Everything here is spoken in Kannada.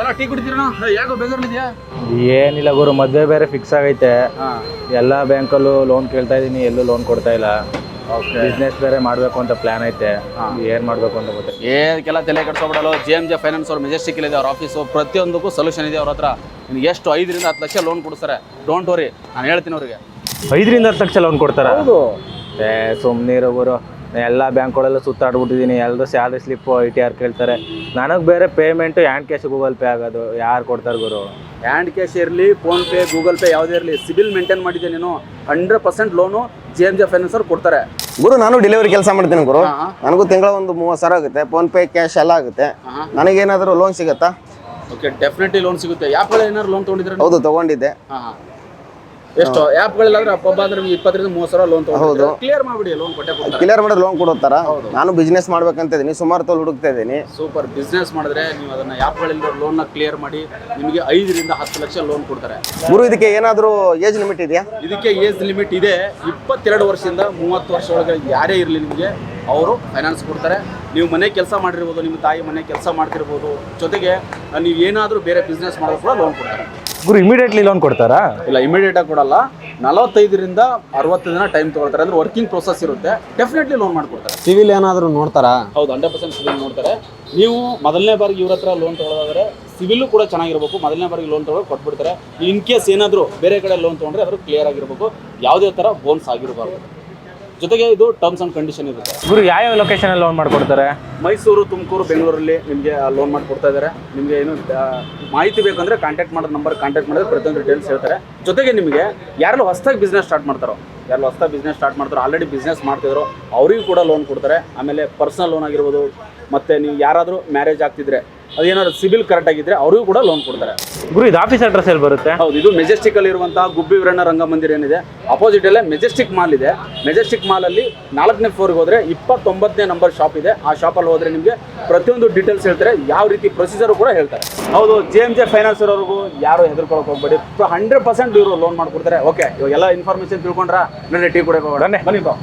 ಎಲ್ಲ ಟೀ ಕುಡಿತೀರಾ ಯಾಕೋ ಬೇಜಾರಲ್ಲಿದ್ಯಾ ಏನಿಲ್ಲ ಗುರು ಮದ್ವೆ ಬೇರೆ ಫಿಕ್ಸ್ ಆಗೈತೆ. ಹಾ. ಎಲ್ಲ ಬ್ಯಾಂಕಲ್ಲೂ ಲೋನ್ ಕೇಳ್ತಾ ಇದೀನಿ ಎಲ್ಲೂ ಲೋನ್ ಕೊಡ್ತಾ ಇಲ್ಲ. ಬಿಸ್ನೆಸ್ ಬೇರೆ ಮಾಡಬೇಕು ಅಂತ ಪ್ಲಾನ್ ಐತೆ. ಏನ್ ಮಾಡ್ಬೇಕು ಅಂತ ಗೊತ್ತೆ ಏನಕ್ಕೆಲ್ಲ ತಲೆ ಕೆಡ್ಸ್ಕೊಬಿಡಲ್ಲ ಜೆ ಎಂ ಜೆ ಫೈನಾನ್ಸ್ ಅವ್ರು ಮೆಜೆಸ್ಟಿಕ್ ಇದೆ ಅವ್ರ ಆಫೀಸು ಪ್ರತಿಯೊಂದಕ್ಕೂ ಸೊಲ್ಯೂಷನ್ ಇದೆ ಅವ್ರ ಹತ್ರ. ನಿನ್ಗೆ ಎಷ್ಟು ಐದರಿಂದ ಹತ್ತು ಲಕ್ಷ ಲೋನ್ ಕೊಡ್ತಾರೆ ಡೋಂಟ್ ವರಿ ನಾನು ಹೇಳ್ತೀನಿ ಅವ್ರಿಗೆ. ಐದರಿಂದ ಹತ್ತು ಲಕ್ಷ ಲೋನ್ ಕೊಡ್ತಾರೆ? ಹೌದು. ಏ ಸುಮ್ಮನಿರೋ ಗುರು. ಎಲ್ಲ ಬ್ಯಾಂಕ್ಗಳಲ್ಲೂ ಸುತ್ತಾಡ್ಬಿಟ್ಟಿದ್ದೀನಿ ಎಲ್ಲರೂ salary slip I T R ಕೇಳ್ತಾರೆ. ನನಗೆ ಬೇರೆ payment hand cash Google Pay ಆಗೋದು. ಯಾರು ಕೊಡ್ತಾರೆ ಗುರು? ಹ್ಯಾಂಡ್ ಕ್ಯಾಶ್ ಇರಲಿ ಫೋನ್ಪೇ ಗೂಗಲ್ ಪೇ ಯಾವುದೇ ಇರಲಿ ಸಿಬಿಲ್ ಮೇಂಟೈನ್ ಮಾಡಿದ್ದೆ ನೀನು? Hundred percent loan G M J finance ಅವ್ರು ಕೊಡ್ತಾರೆ. ಗುರು ನಾನು ಡೆಲಿವರಿ ಕೆಲಸ ಮಾಡ್ತೀನಿ ಗುರು. ನನಗೂ ತಿಂಗಳ ಒಂದು ಮೂವತ್ತು ಸಾವಿರ ಆಗುತ್ತೆ. ಫೋನ್ಪೇ ಕ್ಯಾಶ್ ಎಲ್ಲ ಆಗುತ್ತೆ. ನನಗೇನಾದರೂ ಲೋನ್ ಸಿಗುತ್ತಾ? ಓಕೆ ಡೆಫಿನೆಟ್ಲಿ ಲೋನ್ ಸಿಗುತ್ತೆ. ಯಾಪ್ಗಳು ಏನಾದ್ರು ಲೋನ್ ತೊಗೊಂಡಿದ್ರೆ ಹೌದು ತಗೊಂಡಿದ್ದೆ. ಎಷ್ಟು ಆ್ಯಪ್ಗಳಿಲ್ಲಾಂದ್ರೆ ಅಪ್ಪ ಅಂದ್ರೆ ನಿಮ್ಗೆ ಇಪ್ಪತ್ತರಿಂದ ಮೂವತ್ತು ಸಾವಿರ ಲೋನ್ ತೊಗೊಂಡು ಕ್ಲಿಯರ್ ಮಾಡ್ಬಿಡಿ ಲೋನ್ ಕೊಟ್ಟೆ ಕೊಡ್ತಾರೆ. ಕ್ಲಿಯರ್ ಮಾಡಿದ್ರೆ ಲೋನ್ ಕೊಡೋತಾರ ನಾನು ಬಿಸ್ನೆಸ್ ಮಾಡ್ಬೇಕಂತ ಇದ್ದೀನಿ ಸುಮಾರು ತೋಲ್ ಹುಡುಕ್ತಾ ಇದ್ದೀನಿ ಸೂಪರ್ ಬಿಸ್ನೆಸ್ ಮಾಡಿದ್ರೆ ನೀವು ಅದನ್ನ ಆ್ಯಪ್ಗಳಿಂದ ಲೋನ್ನ ಕ್ಲಿಯರ್ ಮಾಡಿ ನಿಮಗೆ ಐದರಿಂದ ಹತ್ತು ಲಕ್ಷ ಲೋನ್ ಕೊಡ್ತಾರೆ. ಗುರು ಇದಕ್ಕೆ ಏನಾದರೂ ಏಜ್ ಲಿಮಿಟ್ ಇದೆಯಾ? ಇದಕ್ಕೆ ಏಜ್ ಲಿಮಿಟ್ ಇದೆ. ಇಪ್ಪತ್ತೆರಡು ವರ್ಷದಿಂದ ಮೂವತ್ತು ವರ್ಷ ಒಳಗೆ ಯಾರೇ ಇರಲಿ ನಿಮಗೆ ಅವರು ಫೈನಾನ್ಸ್ ಕೊಡ್ತಾರೆ. ನೀವು ಮನೆ ಕೆಲಸ ಮಾಡಿರ್ಬೋದು ನಿಮ್ಮ ತಾಯಿ ಮನೆ ಕೆಲಸ ಮಾಡ್ತಿರ್ಬೋದು ಜೊತೆಗೆ ನೀವು ಏನಾದರೂ ಬೇರೆ ಬಿಸ್ನೆಸ್ ಮಾಡೋದು ಕೂಡ ಲೋನ್ ಕೊಡ್ತಾರೆ. ಗುರು ಇಮಿಡಿಯೇಟ್ಲಿ ಲೋನ್ ಕೊಡ್ತಾರಾ? ಇಲ್ಲ ಇಮಿಡಿಯೇಟಾಗಿ ಕೊಡಲ್ಲ. ನಲವತ್ತೈದರಿಂದ ಅರವತ್ತು ದಿನ ಟೈಮ್ ತೊಗೊಳ್ತಾರೆ. ಅಂದ್ರೆ ವರ್ಕಿಂಗ್ ಪ್ರೊಸೆಸ್ ಇರುತ್ತೆ. ಡೆಫಿನೆಟ್ಲಿ ಲೋನ್ ಮಾಡ್ಕೊಡ್ತಾರೆ. ಸಿವಿಲ್ ಏನಾದರೂ ನೋಡ್ತಾರಾ? ಹೌದು ಹಂಡ್ರೆಡ್ ಪರ್ಸೆಂಟ್ ಸಿವಿಲ್ ನೋಡ್ತಾರೆ. ನೀವು ಮೊದಲನೇ ಬಾರಿಗೆ ಇವ್ರ ಹತ್ರ ಲೋನ್ ತೊಗೊಳೋದಾದ್ರೆ ಸಿವಿಲ್ ಕೂಡ ಚೆನ್ನಾಗಿರ್ಬೇಕು. ಮೊದಲನೇ ಬಾರಿಗೆ ಲೋನ್ ತೊಗೊಳಕ್ಕೆ ಕೊಟ್ಬಿಡ್ತಾರೆ. ಇನ್ ಕೇಸ್ ಏನಾದರೂ ಬೇರೆ ಕಡೆ ಲೋನ್ ತೊಗೊಂಡ್ರೆ ಅದ್ರ ಕ್ಲಿಯರ್ ಆಗಿರ್ಬೇಕು. ಯಾವುದೇ ಥರ ಬೋನ್ಸ್ ಆಗಿರಬಾರ್ದು. ಜೊತೆಗೆ ಇದು ಟರ್ಮ್ಸ್ ಅಂಡ್ ಕಂಡೀಷನ್ ಇರುತ್ತೆ. ಗುರು ಯಾವ ಯಾವ ಲೊಕೇಶನಲ್ಲಿ ಲೋನ್ ಮಾಡ್ಕೊಡ್ತಾರೆ? ಮೈಸೂರು ತುಮಕೂರು ಬೆಂಗಳೂರಲ್ಲಿ ನಿಮಗೆ ಲೋನ್ ಮಾಡಿ ಕೊಡ್ತಾ ಇದ್ದಾರೆ ನಿಮಗೆ ಏನು ಆ, ಮಾಹಿತಿ ಬೇಕಂದ್ರೆ ಕಾಂಟ್ಯಾಕ್ಟ್ ಮಾಡೋ ನಂಬರ್ ಕಾಂಟ್ಯಾಕ್ಟ್ ಮಾಡಿದ್ರೆ ಪ್ರತಿಯೊಂದು ಡೀಟೇಲ್ಸ್ ಹೇಳ್ತಾರೆ. ಜೊತೆಗೆ ನಿಮಗೆ ಯಾರೆಲ್ಲ ಹೊಸದಾಗಿ ಬಿಸ್ನೆಸ್ ಸ್ಟಾರ್ಟ್ ಮಾಡ್ತಾರೋ ಯಾರು ಹೊಸದಾಗಿ ಬಿಸ್ನೆಸ್ ಸ್ಟಾರ್ಟ್ ಮಾಡ್ತಾರೋ ಆಲ್ರೆಡಿ ಬಿಸ್ನೆಸ್ ಮಾಡ್ತಿದ್ರು ಅವರಿಗೂ ಕೂಡ ಲೋನ್ ಕೊಡ್ತಾರೆ. ಆಮೇಲೆ ಪರ್ಸನಲ್ ಲೋನ್ ಆಗಿರ್ಬೋದು ಮತ್ತು ನೀವು ಯಾರಾದರೂ ಮ್ಯಾರೇಜ್ ಆಗ್ತಿದ್ರೆ ಅದೇನಾದ್ರು ಸಿಬಿಲ್ ಕರೆಕ್ಟ್ ಆಗಿದ್ರೆ ಅವರಿಗೂ ಕೂಡ ಲೋನ್ ಕೊಡ್ತಾರೆ. ಗುರು ಇದು ಆಫೀಸ್ ಅಡ್ರೆಸ್ ಎಲ್ಲಿ ಬರುತ್ತೆ? ಹೌದು ಇದು ಮೆಜೆಸ್ಟಿಕ್ ಅಲ್ಲಿ ಇರುವಂತಹ ಗುಬ್ಬಿ ವೀರಣ್ಣ ರಂಗಮಂದಿರ ಏನಿದೆ ಅಪೋಸಿಟ್ ಅಲ್ಲೇ ಮೆಜೆಸ್ಟಿಕ್ ಮಾಲ್ ಇದೆ. ಮೆಜೆಸ್ಟಿಕ್ ಮಾಲ್ ಅಲ್ಲಿ ನಾಲ್ಕನೇ ಫ್ಲೋರ್ಗೆ ಹೋದ್ರೆ ಇಪ್ಪತ್ತೊಂಬತ್ತನೇ ನಂಬರ್ ಶಾಪ್ ಇದೆ. ಆ ಶಾಪಲ್ಲಿ ಹೋದ್ರೆ ನಿಮಗೆ ಪ್ರತಿಯೊಂದು ಡೀಟೇಲ್ಸ್ ಹೇಳ್ತಾರೆ. ಯಾವ ರೀತಿ ಪ್ರೊಸೀಜರ್ ಕೂಡ ಹೇಳ್ತಾರೆ. ಹೌದು ಜೆ ಎಂ ಜೆ ಫೈನಾನ್ಸ್ ಇರೋರ್ಗು ಯಾರು ಹೆದರ್ಕೊಳಕ್ ಹೋಗ್ಬೇಡಿ. ಹಂಡ್ರೆಡ್ ಪರ್ಸೆಂಟ್ ಇವರು ಲೋನ್ ಮಾಡ್ಕೊಡ್ತಾರೆ. ಓಕೆ ಇವಾಗ ಎಲ್ಲ ಇನ್ಫಾರ್ಮೇಶನ್ ತಿಳ್ಕೊಂಡ್ರೆ? ನನ್ನ ಟೀ ಕೂಡ ಬನ್ನಿ. ಬನ್ನಿ ಬಾ